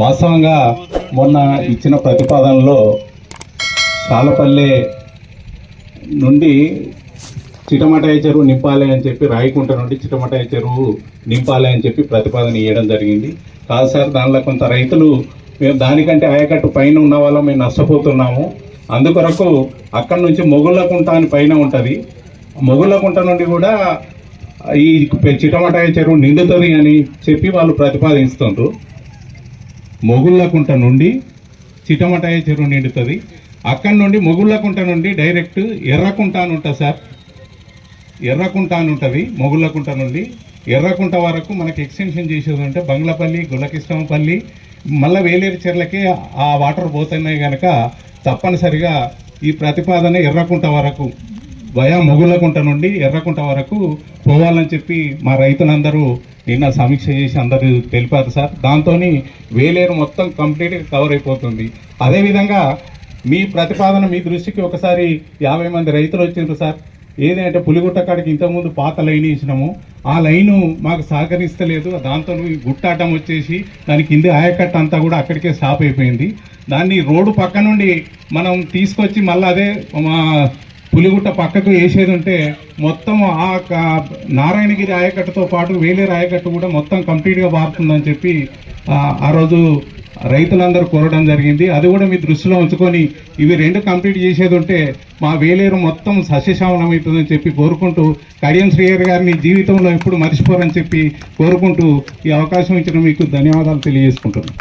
వాస్తవంగా మొన్న ఇచ్చిన ప్రతిపాదనలో సాలపల్లె నుండి చిటమటాయ చెరువు నింపాలి అని చెప్పి రాయకుంట నుండి చిటమటాయ చెరువు నింపాలి అని చెప్పి ప్రతిపాదన ఇవ్వడం జరిగింది. కాదు సార్ దానిలో కొంత రైతులు మేము దానికంటే ఆయకట్టు పైన ఉన్న వాళ్ళం మేము నష్టపోతున్నాము. అందుకొరకు అక్కడి నుంచి మొగుళ్ళకుంట అని పైన ఉంటుంది. మొగుళ్ళకుంట నుండి కూడా ఈ చిటమటాయ చెరువు నిండుతుంది అని చెప్పి వాళ్ళు ప్రతిపాదిస్తుండ్రు. మొగుళ్ళకుంట నుండి చిటమటాయ చెరువు నిండుతుంది. అక్కడి నుండి మొగుళ్ళకుంట నుండి డైరెక్ట్ ఎర్రకుంట అని ఉంటుంది సార్. ఎర్రకుంట అని ఉంటుంది మొగుళ్ళకుంట నుండి. ఎర్రకుంట వరకు మనకి ఎక్స్టెన్షన్ చేసేది ఉంటే బంగ్లపల్లి గులకిష్టమపల్లి మళ్ళీ వేలేరు చెర్లకి ఆ వాటర్ పోతున్నాయి కనుక తప్పనిసరిగా ఈ ప్రతిపాదన ఎర్రకుంట వరకు వయా మొగులకుంట నుండి ఎర్రకుంట వరకు పోవాలని చెప్పి మా రైతులందరూ నిన్న సమీక్ష చేసి అందరూ తెలిపారు సార్. దాంతో వేలేరు మొత్తం కంప్లీట్గా కవర్ అయిపోతుంది. అదేవిధంగా మీ ప్రతిపాదన మీ దృష్టికి ఒకసారి యాభై మంది రైతులు వచ్చిండ్రు సార్. ఏదంటే పులిగుట్ట కాడికి ఇంతకుముందు పాత లైన్ ఇచ్చినాము ఆ లైను మాకు సహకరిస్తలేదు. దాంతో గుట్టాటం వచ్చేసి దాని కింది ఆయకట్ట అంతా కూడా అక్కడికే స్టాప్ అయిపోయింది. దాన్ని రోడ్డు పక్క నుండి మనం తీసుకొచ్చి మళ్ళీ అదే మా పులిగుట్ట పక్కకు వేసేది ఉంటే మొత్తం ఆ నారాయణగిరి ఆయకట్టుతో పాటు వేలేరు ఆయకట్టు కూడా మొత్తం కంప్లీట్గా మారుతుందని చెప్పి ఆ, ఆ రోజు రైతులందరూ కోరడం జరిగింది. అది కూడా మీ దృష్టిలో ఉంచుకొని ఇవి రెండు కంప్లీట్ చేసేది ఉంటే మా వేలేరు మొత్తం సస్యశ్యామలం అవుతుందని చెప్పి కోరుకుంటూ కడియం శ్రీయర్ గారిని జీవితంలో ఎప్పుడు మర్చిపోరని చెప్పి కోరుకుంటూ ఈ అవకాశం ఇచ్చిన మీకు ధన్యవాదాలు తెలియజేసుకుంటున్నాను.